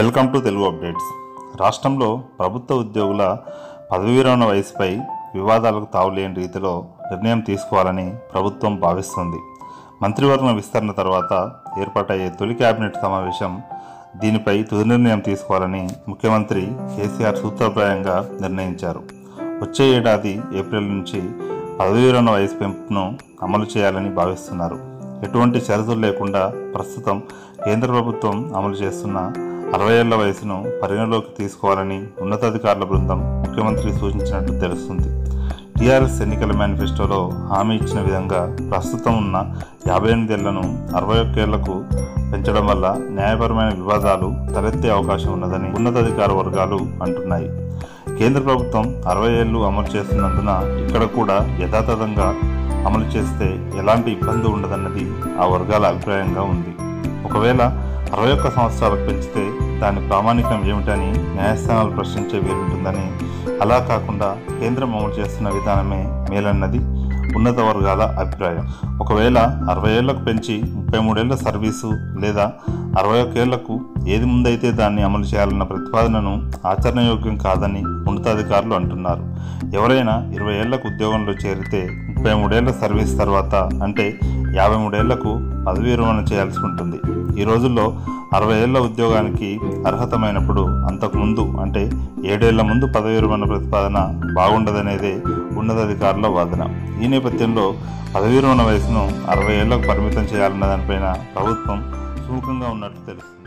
Welcome to Telugu updates. రాష్ట్రంలో ప్రభుత్వ ఉద్యోగుల పదవీ విరమణ వయసుపై వివాదాలకు తావులేని రీతిలో నిర్ణయం తీసుకోవాలని ప్రభుత్వం భావిస్తుంది. మంత్రివర్గ విస్తరణ తర్వాత ఏర్పాటయ్యే తొలి కేబినెట్ సమావేశం దీనిపై తుది నిర్ణయం తీసుకోవాలని ముఖ్యమంత్రి కేసీఆర్ సూత్రప్రాయంగా నిర్ణయించారు. వచ్చే ఏడాది ఏప్రిల్ నుంచి పదవీ విరమణ వయసు పెంపును అమలు చేయాలని భావిస్తున్నారు. ఎటువంటి షరతులు లేకుండా ప్రస్తుతం కేంద్ర ప్రభుత్వం అమలు చేస్తున్న అరవై ఏళ్ళ వయసును పరిగణలోకి తీసుకోవాలని ఉన్నతాధికారుల బృందం ముఖ్యమంత్రి సూచించినట్టు తెలుస్తుంది. టీఆర్ఎస్ ఎన్నికల మేనిఫెస్టోలో హామీ ఇచ్చిన విధంగా ప్రస్తుతం ఉన్న యాభై ఎనిమిదేళ్ళను అరవై ఒక్కేళ్ళకు పెంచడం వల్ల న్యాయపరమైన వివాదాలు తలెత్తే అవకాశం ఉన్నదని ఉన్నతాధికార వర్గాలు అంటున్నాయి. కేంద్ర ప్రభుత్వం అరవై ఏళ్ళు అమలు చేస్తున్నందున ఇక్కడ కూడా యథాతథంగా అమలు చేస్తే ఎలాంటి ఇబ్బంది ఉండదన్నది ఆ వర్గాల అభిప్రాయంగా ఉంది. ఒకవేళ అరవై ఒక్క సంవత్సరాలకు పెంచితే దాని ప్రామాణికం ఏమిటని న్యాయస్థానాలు ప్రశ్నించే వీలుంటుందని. అలా కాకుండా కేంద్రం అమలు చేస్తున్న విధానమే మేలన్నది ఉన్నత వర్గాల అభిప్రాయం. ఒకవేళ అరవై ఏళ్ళకు పెంచి ముప్పై మూడేళ్ళ సర్వీసు లేదా అరవై ఒకేళ్ళకు ఏది ముందైతే దాన్ని అమలు చేయాలన్న ప్రతిపాదనను ఆచరణయోగ్యం కాదని ఉన్నతాధికారులు అంటున్నారు. ఎవరైనా ఇరవై ఏళ్ళకు ఉద్యోగంలో చేరితే ముప్పై మూడేళ్ళ సర్వీస్ తర్వాత అంటే యాభై మూడేళ్ళకు పదవీ విరమణ చేయాల్సి ఉంటుంది. ఈ రోజుల్లో అరవై ఏళ్ళ ఉద్యోగానికి అర్హతమైనప్పుడు అంతకుముందు అంటే ఏడేళ్ళ ముందు పదవీ విరమణ ప్రతిపాదన బాగుండదనేదే ఉన్నతాధికారుల వాదన. ఈ నేపథ్యంలో పదవీ విరమణ వయసును అరవై ఏళ్ళకు పరిమితం చేయాలన్న దానిపైన ప్రభుత్వం సుముఖంగా ఉన్నట్లు తెలుస్తుంది.